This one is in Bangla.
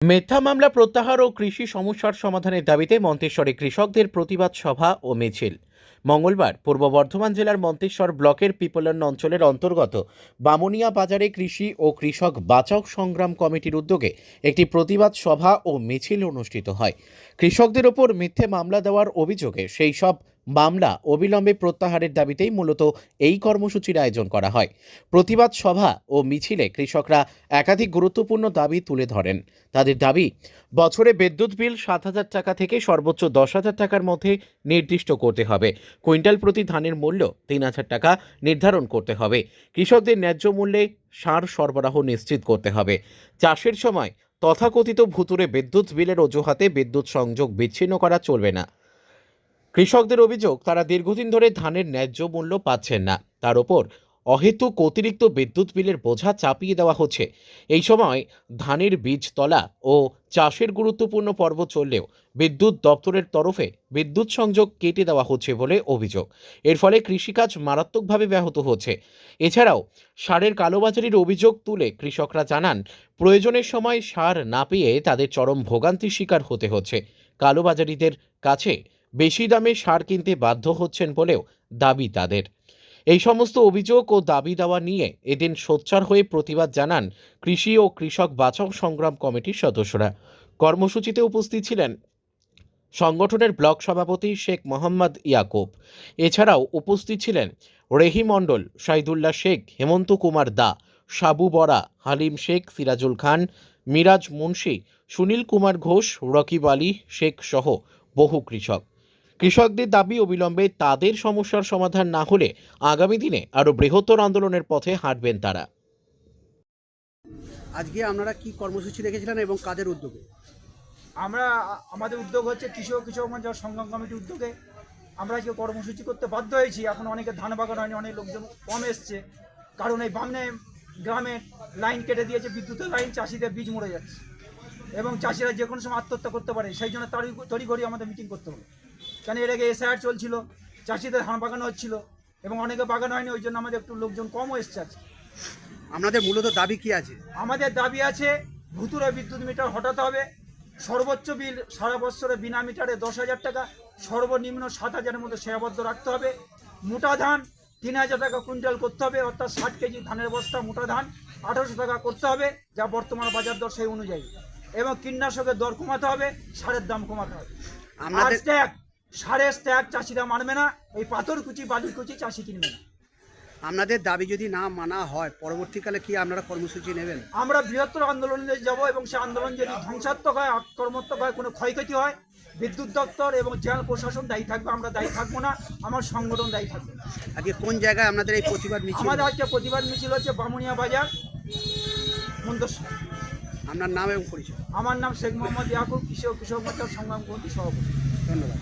মিথ্যা মামলা প্রত্যাহার ও কৃষি সমস্যার সমাধানের দাবিতে মন্তেশ্বরে কৃষকদের প্রতিবাদ সভা ও মিছিল। মঙ্গলবার পূর্ব বর্ধমান জেলার মন্তেশ্বর ব্লকের পিপলন অঞ্চলের অন্তর্গত বামুনিয়া বাজারে কৃষি ও কৃষক বাঁচাও সংগ্রাম কমিটির উদ্যোগে একটি প্রতিবাদ সভা ও মিছিল অনুষ্ঠিত হয়। কৃষকদের ওপর মিথ্যে মামলা দেওয়ার অভিযোগে সেই সব মামলা অবিলম্বে প্রত্যাহারের দাবিতেই মূলত এই কর্মসূচির আয়োজন করা হয়। প্রতিবাদ সভা ও মিছিলে কৃষকরা একাধিক গুরুত্বপূর্ণ দাবি তুলে ধরেন। তাদের দাবি, বছরে বিদ্যুৎ বিল সাত হাজার টাকা থেকে সর্বোচ্চ দশ হাজার টাকার মধ্যে নির্দিষ্ট করতে হবে। কুইন্টাল প্রতি ধানের মূল্য তিন হাজার টাকা নির্ধারণ করতে হবে। কৃষকদের ন্যায্য মূল্যে সার সরবরাহ নিশ্চিত করতে হবে। চাষের সময় তথাকথিত ভুতুরে বিদ্যুৎ বিলের অজুহাতে বিদ্যুৎ সংযোগ বিচ্ছিন্ন করা চলবে না। কৃষকদের অভিযোগ, তারা দীর্ঘদিন ধরে ধানের ন্যায্য মূল্য পাচ্ছেন না। তার ওপর অহেতুক অতিরিক্ত বিদ্যুৎ বিলের বোঝা চাপিয়ে দেওয়া হচ্ছে। এই সময় ধানের বীজতলা ও চাষের গুরুত্বপূর্ণ পর্ব চললেও বিদ্যুৎ দপ্তরের তরফে বিদ্যুৎ সংযোগ কেটে দেওয়া হচ্ছে বলে অভিযোগ। এর ফলে কৃষিকাজ মারাত্মকভাবে ব্যাহত হচ্ছে। এছাড়াও সারের কালোবাজারির অভিযোগ তুলে কৃষকরা জানান, প্রয়োজনের সময় সার না পেয়ে তাদের চরম ভোগান্তির শিকার হতে হচ্ছে। কালোবাজারিদের কাছে বেশি দামে সার কিনতে বাধ্য হচ্ছেন বলেও দাবি তাদের। এই সমস্ত অভিযোগ ও দাবি দাওয়া নিয়ে এদিন সোচ্চার হয়ে প্রতিবাদ জানান কৃষি ও কৃষক বাঁচাও সংগ্রাম কমিটির সদস্যরা। কর্মসূচিতে উপস্থিত ছিলেন সংগঠনের ব্লক সভাপতি শেখ মোহাম্মদ ইয়াকুব। এছাড়াও উপস্থিত ছিলেন রেহি মণ্ডল, সাইদুল্লাহ শেখ, হেমন্ত কুমার দা, সাবু বরা হালিম শেখ, সিরাজুল খান, মিরাজ মুন্সি, সুনীল কুমার ঘোষ, রকিব আলী শেখ সহ বহু কৃষক। কৃষকদের দাবি অবিলম্বে তাদের সমস্যার সমাধান না হলে আগামী দিনে আরও বৃহত্তর আন্দোলনের পথে হাঁটবেন তারা। আজকে আপনারা কি কর্মসূচি রেখেছিলেন এবং কাদের উদ্যোগে? আমরা আমাদের উদ্যোগ হচ্ছে কৃষক কৃষক মঞ্চ সংগ্রাম কমিটির উদ্যোগে। আমরা আজকে কর্মসূচি করতে বাধ্য হয়েছি। এখন অনেকে ধান বাগান হয়নি অনেক লোকজন কম এসছে। কারণ এই বামনে গ্রামে লাইন কেটে দিয়েছে বিদ্যুতের লাইন চাষিদের বীজ মরে যাচ্ছে। এবং চাষিরা যে কোনো সময় আত্মহত্যা করতে পারে সেই জন্য তড়ি তড়িঘড়ি আমাদের মিটিং করতে হবে। কেন এর আগে এসআইআর চলছিল? চাষিদের ধান বাগানো হচ্ছিল এবং অনেকে বাগান হয়নি ওই জন্য আমাদের একটু লোকজন কমও এসছে আজকে। আপনাদের মূলত দাবি কি আছে? আমাদের দাবি আছে ভুতুরে বিদ্যুৎ মিটার হটাতে হবে। সর্বোচ্চ বিল সারা বছরে বিনা মিটারে দশ হাজার টাকা সর্বনিম্ন সাত হাজারের মধ্যে সীমাবদ্ধ রাখতে হবে। মোটা ধান তিন হাজার টাকা কুইন্টাল করতে হবে অর্থাৎ ষাট কেজি ধানের বস্তা মোটা ধান আঠারোশো টাকা করতে হবে যা বর্তমান বাজার দর সেই অনুযায়ী। এবং কীটনাশকের দর কমাতে হবে সারের দাম কমাতে হবে। স্ট্যাক সারের স্ট্যাক চাষিরা মানবে না এই পাথরকুচি বালিকুচি চাষি কিনবে না। আপনাদের দাবি যদি না মানা হয় পরবর্তীকালে কি আপনারা কর্মসূচি নেবেন? আমরা বৃহত্তর আন্দোলনে যাব এবং সে আন্দোলন যদি ধ্বংসাত্মক হয় আক্রমণাত্মক হয় কোনো ক্ষয়ক্ষতি হয় বিদ্যুৎ দপ্তর এবং জেলা প্রশাসন দায়ী থাকবে আমরা দায়ী থাকব না আমার সংগঠন দায়ী থাকবে। আজকে কোন জায়গায় আপনাদের এই প্রতিবাদ মিছিল আমাদের আজকে প্রতিবাদ মিছিল হচ্ছে বামুনিয়া বাজার মন্দেশ্বর আপনার নাম এবং পরিচয়। আমার নাম শেখ মোহাম্মদ ইয়াকুব কৃষক কৃষক মোর্চার সংগ্রাম কমিটি সভাপতি। ধন্যবাদ।